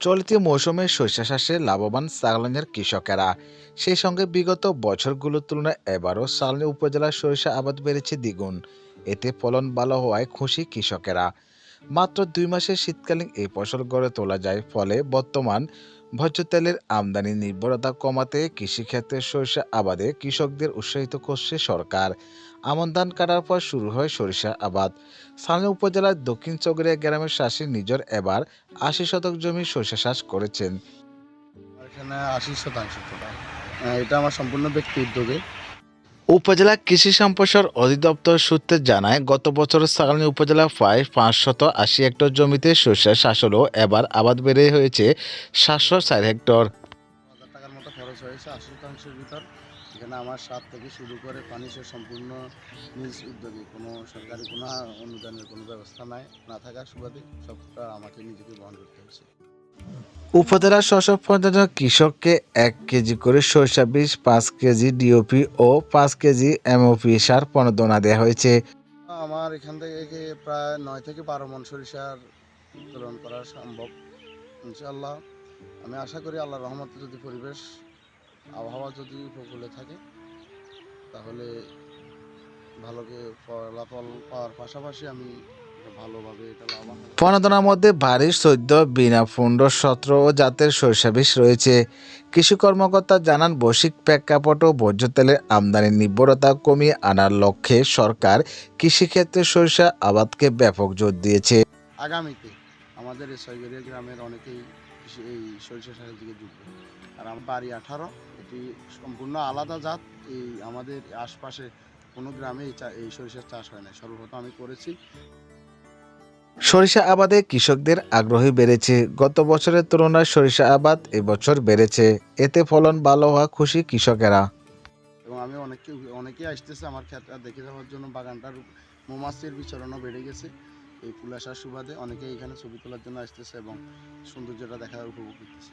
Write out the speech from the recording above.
চলতি মৌসুমে সরিষা চাষে লাভবান সাগলানের কৃষকেরা। সেই সঙ্গে বিগত বছরগুলোর তুলনায় এবারও সালনি উপজেলার সরিষা আবাদ বেড়েছে দ্বিগুণ। এতে ফলন ভালো হওয়ায় খুশি কৃষকেরা। মাত্র দুই মাসের শীতকালীন এই ফসল গড়ে তোলা যায়, ফলে বর্তমান ভোজ্য তেলের আমদানি নির্ভরতা কমাতে কৃষিক্ষেত্রে সরিষা আবাদে কৃষকদের উৎসাহিত করছে সরকার। আমন ধান কাটার পর শুরু হয় সরিষা আবাদ। স্থানীয় উপজেলার দক্ষিণ চৌগড়িয়া গ্রামের চাষি নিজর এবার আশি শতক জমি সরিষা চাষ করেছেন। এখানে আশি শতাংশ এটা আমার সম্পূর্ণ ব্যক্তি উদ্যোগে। উপজেলা কৃষি সম্প্রসার অধিদপ্তর সূত্রে জানায়, গত বছর সাগালী উপজেলা প্রায় পাঁচশত আশি হেক্টর জমিতে চাষ হলেও এবার আবাদ বেড়ে হয়েছে সাতশো চার হেক্টর। টাকার মতো খরচ হয়েছে, আশি শতাংশের ভিতর। এখানে আমার সাত থেকে শুরু করে পানি সে সম্পূর্ণ নিজ উদ্যোগে, কোনো সরকারি, কোনো অনুদানের কোনো ব্যবস্থা নাই, না থাকার সুবাদে সবটা আমাকে নিজেকে বহন করতে হয়েছে। উপজেলার শস্য পর্যটক কৃষককে এক কেজি করে সরিষা বীজ, পাঁচ কেজি ডিওপি ও পাঁচ কেজি এমওপি সার প্রণোদনা দেওয়া হয়েছে আমার এখান থেকে প্রায় নয় থেকে বারো মন সরিষার উত্তোলন করা সম্ভব, ইনশাআল্লাহ আমি আশা করি আল্লাহ রহমতে যদি পরিবেশ, আবহাওয়া যদি উপকূলে থাকে, তাহলে ভালোকে ফলাফল পাওয়ার পাশাপাশি আমি ভালোভাবে এটা। প্রণোদনার মধ্যে ভারী সদ্য, বিনা ফুন্ড সতেরো ও জাতের সরিষা রয়েছে। কৃষি কর্মকর্তা জানান, বৈশ্বিক প্রেক্ষাপট ও ভোজ্য তেলের আমদানি নির্ভরতা কমিয়ে আনার লক্ষ্যে সরকার কৃষিক্ষেত্রে সরিষা আবাদকে ব্যাপক জোর দিয়েছে। আগামীতে আমাদের সৈগরিয়া গ্রামের অনেকেই এই সরিষা চাষের দিকে যুক্ত। আর আমার বাড়ি আঠারো, এটি সম্পূর্ণ আলাদা জাত। এই আমাদের আশপাশে কোনো গ্রামে এই সরিষার চাষ হয় না। সর্বপ্রথম আমি করেছি। সরিষা আবাদে কৃষকদের আগ্রহী বেড়েছে। গত বছরের তুলনায় সরিষা আবাদ এবছর বেড়েছে। এতে ফলন ভালো হওয়া খুশি কৃষকেরা। এবং আমি অনেকে অনেকেই আসতেছে আমার ক্ষেত্রে দেখে যাওয়ার জন্য। বাগানটার মৌমাছির বিচরণও বেড়ে গেছে। এই ফুল সুবাদে অনেকেই এখানে ছবি তোলার জন্য আসতেছে এবং সৌন্দর্যটা দেখার উপভোগ করতেছে।